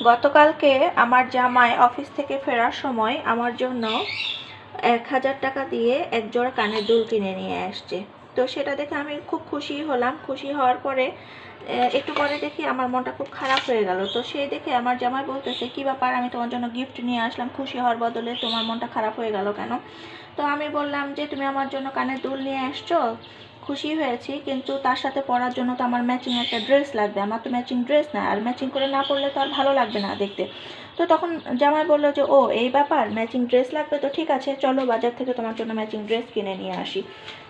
গতকালকে আমার জামাই অফিস থেকে ফেরার সময় আমার জন্য এক হাজার টাকা দিয়ে এক জোড়া কানের দুল কিনে নিয়ে আসছে। তো সেটা দেখে আমি খুব খুশি হলাম। খুশি হওয়ার পরে একটু পরে দেখি আমার মনটা খুব খারাপ হয়ে গেল। তো সেই দেখে আমার জামাই বলতেছে, কি ব্যাপার? আমি তোমার জন্য গিফট নিয়ে আসলাম। খুশি হওয়ার বদলে তোমার মনটা খারাপ হয়ে গেল কেন? তো আমি বললাম যে, তুমি আমার জন্য কানের দুল নিয়ে আসছো? খুশি হয়েছি, কিন্তু তার সাথে পরার জন্য তো আমার ম্যাচিং একটা ড্রেস লাগবে। আমার তো ম্যাচিং ড্রেস না, আর ম্যাচিং করে না পরলে তো আর ভালো লাগবে না দেখতে। তো তখন জামাই বলল যে, ও, এই ব্যাপার ম্যাচিং ড্রেস লাগবে তো ঠিক আছে, চলো বাজার থেকে তোমার জন্য ম্যাচিং ড্রেস কিনে নিয়ে আসি।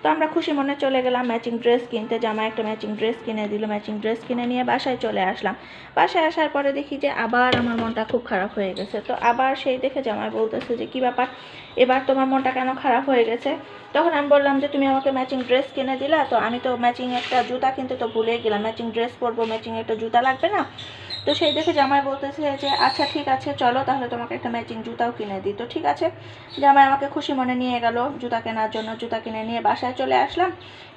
তো আমরা খুশি মনে চলে গেলাম ম্যাচিং ড্রেস কিনতে। জামাই একটা ম্যাচিং ড্রেস কিনে দিল ম্যাচিং ড্রেস কিনে নিয়ে বাসায় চলে আসলাম। বাসায় আসার পরে দেখি যে, আবার আমার মনটা খুব খারাপ হয়ে গেছে। তো আবার সেই দেখে জামাই বলতেছে যে, কি ব্যাপার? এবার তোমার মনটা কেন খারাপ হয়ে গেছে? তখন আমি বললাম যে, তুমি আমাকে ম্যাচিং ড্রেস কিনে দিলা তো আমি তো ম্যাচিং একটা জুতা কিনতে তো ভুলে গেলাম। ম্যাচিং ড্রেস পরবো ম্যাচিং একটা জুতা লাগবে না? তো সেই দেখে জামাই বলতেছে যে আচ্ছা ঠিক আছে, চলো তাহলে তোমাকে একটা ম্যাচিং জুতাও কিনে দিই। তো ঠিক আছে, জামাই আমাকে খুশি মনে নিয়ে গেল জুতা কেনার জন্য, জুতা কিনে নিয়ে বাসায় চলে আসলাম।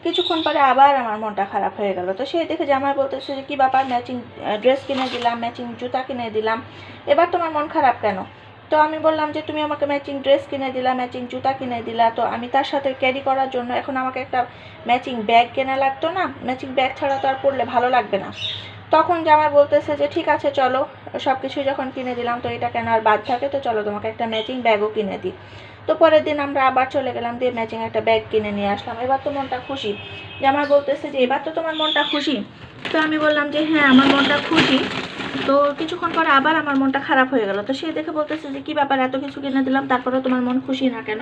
কিছুক্ষণ পরে আবার আমার মনটা খারাপ হয়ে গেল। তো সেই দেখে জামাই বলতেছে যে, কী ব্যাপার ম্যাচিং ড্রেস কিনে দিলাম ম্যাচিং জুতা কিনে দিলাম। এবার তোমার মন খারাপ কেন? তো আমি বললাম যে তুমি আমাকে ম্যাচিং ড্রেস কিনে দিলা ম্যাচিং জুতা কিনে দিলা, তো আমি তার সাথে ক্যারি করার জন্য এখন আমাকে একটা ম্যাচিং ব্যাগ কেনা লাগতো না? ম্যাচিং ব্যাগ ছাড়া তো আর পরলে ভালো লাগবে না। তখন জামাই বলতেছে যে, ঠিক আছে, চলো। সব কিছু যখন কিনে দিলাম, তো এটা কেনার বাদ থাকে, তো চলো তোমাকে একটা ম্যাচিং ব্যাগও কিনে দিই। তো পরের দিন আমরা আবার চলে গেলাম, দিয়ে ম্যাচিং একটা ব্যাগ কিনে নিয়ে আসলাম। এবার তো মনটা খুশি। জামাই বলতেছে যে, এবার তো তোমার মনটা খুশি। তো আমি বললাম যে হ্যাঁ আমার মনটা খুশি। তো কিছুক্ষণ পরে আবার আমার মনটা খারাপ হয়ে গেল। তো সে দেখে বলতেছে যে, কি ব্যাপার? এত কিছু কিনে দিলাম তারপরে তোমার মন খুশি না কেন?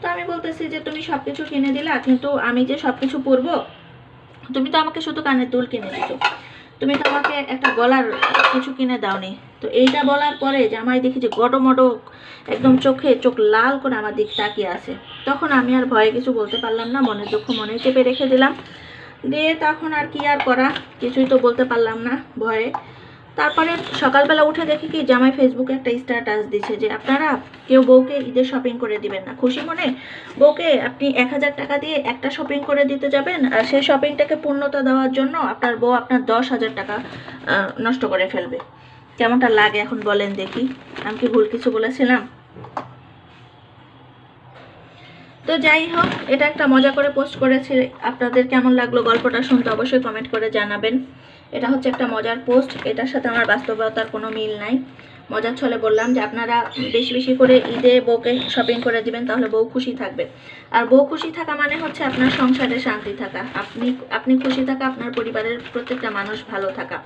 তো আমি বলতেছি যে, তুমি সব কিছু কিনে দিলা, কিন্তু আমি যে সব কিছু পরবো, তুমি তো আমাকে শুধু কানের দুল কিনে দিছো। তুমি তো আমাকে একটা গলার কিছু কিনে দাওনি। তো এইটা বলার পরে জামাই দেখি যে গটমটো একদম চোখে চোখ লাল করে আমার দিক তাকিয়ে আছে। তখন আমি আর ভয়ে কিছু বলতে পারলাম না, মনের দুঃখ মনে চেপে রেখে দিলাম। দিয়ে তখন আর কি আর করা, কিছুই তো বলতে পারলাম না ভয়ে। তারপরে সকালবেলা উঠে দেখি কি জামাই ফেসবুকে একটা স্ট্যাটাস দিচ্ছে যে আপনারা কেউ বউকে ঈদের শপিং করে দিবেন না। খুশি মনে বউকে আপনি এক হাজার টাকা দিয়ে একটা শপিং করে দিতে যাবেন, আর সেই শপিংটাকে পূর্ণতা দেওয়ার জন্য আপনার বউ আপনার দশ হাজার টাকা নষ্ট করে ফেলবে। কেমনটা লাগে এখন বলেন দেখি। আমি কি ভুল কিছু বলেছিলাম? তো যাই হোক, এটা একটা মজা করে পোস্ট করেছি। আপনাদের কেমন লাগল গল্পটা শুনতে অবশ্যই কমেন্ট করে জানাবেন। এটা হচ্ছে একটা মজার পোস্ট। এটার সাথে আমার বাস্তবতার কোনো মিল নাই। মজার ছলে বললাম যে আপনারা বেশি বেশি করে ঈদে বউকে শপিং করে দিবেন, তাহলে বউ খুশি থাকবে। আর বউ খুশি থাকা মানে হচ্ছে আপনার সংসারে শান্তি থাকা। আপনি আপনি খুশি থাকা, আপনার পরিবারের প্রত্যেকটা মানুষ ভালো থাকা।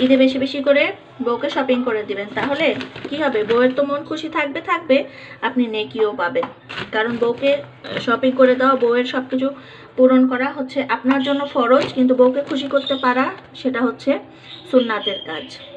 ঈদে বেশি বেশি করে বউকে শপিং করে দিবেন, তাহলে কি হবে? বউয়ের তো মন খুশি থাকবে থাকবে, আপনি নেকিও পাবেন। কারণ বউকে শপিং করে দেওয়া, বউয়ের সব কিছু পূরণ করা হচ্ছে আপনার জন্য ফরজ, কিন্তু বউকে খুশি করতে পারা, সেটা হচ্ছে সুন্নাতের কাজ।